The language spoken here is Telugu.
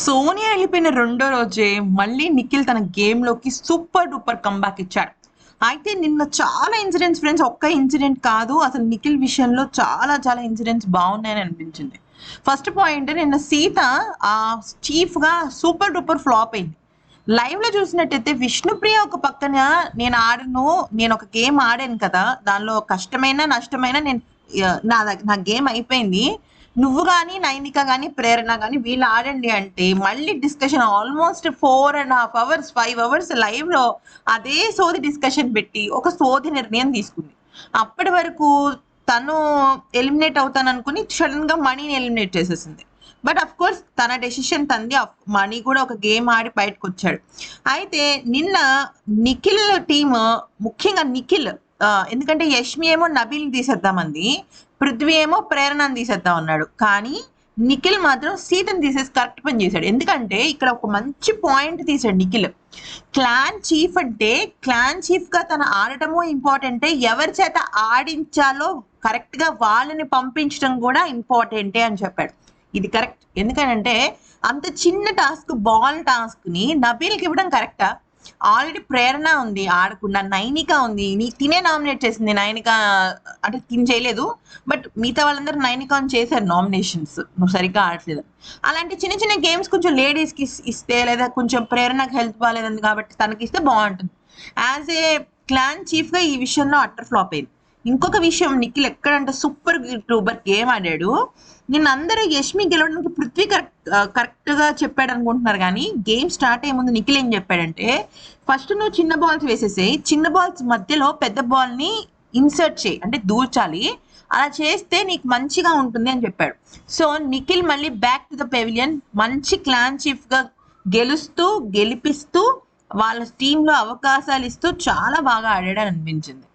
సోనియా వెళ్ళిపోయిన రెండో రోజే మళ్ళీ నిఖిల్ తన గేమ్లోకి సూపర్ డూపర్ కంబ్యాక్ ఇచ్చాడు. అయితే నిన్న చాలా ఇన్సిడెంట్స్ ఫ్రెండ్స్ ఒక్క ఇన్సిడెంట్ కాదు అసలు నిఖిల్ విషయంలో చాలా చాలా ఇన్సిడెంట్స్ బాగున్నాయని అనిపించింది. ఫస్ట్ పాయింట్ నిన్న సీత ఆ చీఫ్గా సూపర్ డూపర్ ఫ్లాప్ అయింది. లైవ్లో చూసినట్టయితే విష్ణుప్రియ ఒక పక్కన నేను ఆడను నేను ఒక గేమ్ ఆడాను కదా దానిలో కష్టమైన నష్టమైన నేను నా నా గేమ్ అయిపోయింది. నువ్వు కానీ నైనిక కానీ ప్రేరణ కానీ వీళ్ళు ఆడండి అంటే మళ్ళీ discussion almost four and half hours five hours లైవ్లో అదే సోది డిస్కషన్ పెట్టి ఒక సోది నిర్ణయం తీసుకుంది. అప్పటి వరకు తను ఎలిమినేట్ అవుతాను అనుకుని సడన్గా మనీని ఎలిమినేట్ చేసేసింది. బట్ అఫ్ కోర్స్ తన డెసిషన్ తంది మనీ కూడా ఒక గేమ్ ఆడి బయటకు వచ్చాడు. అయితే నిన్న నిఖిల్ టీమ్ ముఖ్యంగా నిఖిల్ ఎందుకంటే యష్మి ఏమో నబీల్ తీసేద్దామంది. పృథ్వీ ఏమో ప్రేరణను తీసేద్దాం అన్నాడు కానీ నిఖిల్ మాత్రం సీతను తీసేసి కరెక్ట్ పని చేశాడు. ఎందుకంటే ఇక్కడ ఒక మంచి పాయింట్ తీశాడు నిఖిల్. క్లాన్ చీఫ్ అంటే క్లాన్ చీఫ్గా తన ఆడటము ఇంపార్టెంటే ఎవరి చేత ఆడించాలో కరెక్ట్గా వాళ్ళని పంపించడం కూడా ఇంపార్టెంటే అని చెప్పాడు. ఇది కరెక్ట్ ఎందుకనంటే అంత చిన్న టాస్క్ బాల్ టాస్క్ని నబీల్కి ఇవ్వడం కరెక్టా ఆల్రెడీ ప్రేరణ ఉంది ఆడకుండా నైనిక ఉంది. నీ తినే నామినేట్ చేసింది నైనిక అంటే తిని చేయలేదు. బట్ మిగతా వాళ్ళందరూ నైనిక చేశారు నామినేషన్స్ నువ్వు సరిగ్గా ఆడట్లేదు. అలాంటి చిన్న చిన్న గేమ్స్ కొంచెం లేడీస్కి ఇస్తే లేదా కొంచెం ప్రేరణకు హెల్త్ బాగాలేదండి కాబట్టి తనకి ఇస్తే బాగుంటుంది. యాజ్ ఏ క్లాన్ చీఫ్గా ఈ విషయంలో అట్టర్ ఫ్లాప్ అయింది. ఇంకొక విషయం నిఖిల్ ఎక్కడంటే సూపర్ ట్యూబర్ గేమ్ ఆడాడు. నిన్న అందరూ యష్మి గెలవడానికి పృథ్వీ కరెక్ట్గా చెప్పాడు అనుకుంటున్నారు కానీ గేమ్ స్టార్ట్ అయ్యే ముందు నిఖిల్ ఏం చెప్పాడంటే ఫస్ట్ నువ్వు చిన్న బాల్స్ వేసేసేయి చిన్న బాల్స్ మధ్యలో పెద్ద బాల్ని ఇన్సర్ట్ చేయి అంటే దూర్చాలి అలా చేస్తే నీకు మంచిగా ఉంటుంది అని చెప్పాడు. సో నిఖిల్ మళ్ళీ బ్యాక్ టు ద పెవిలియన్ మంచి క్లాన్ చీఫ్గా గెలుస్తూ గెలిపిస్తూ వాళ్ళ టీంలో అవకాశాలు ఇస్తూ చాలా బాగా ఆడాడని అనిపించింది.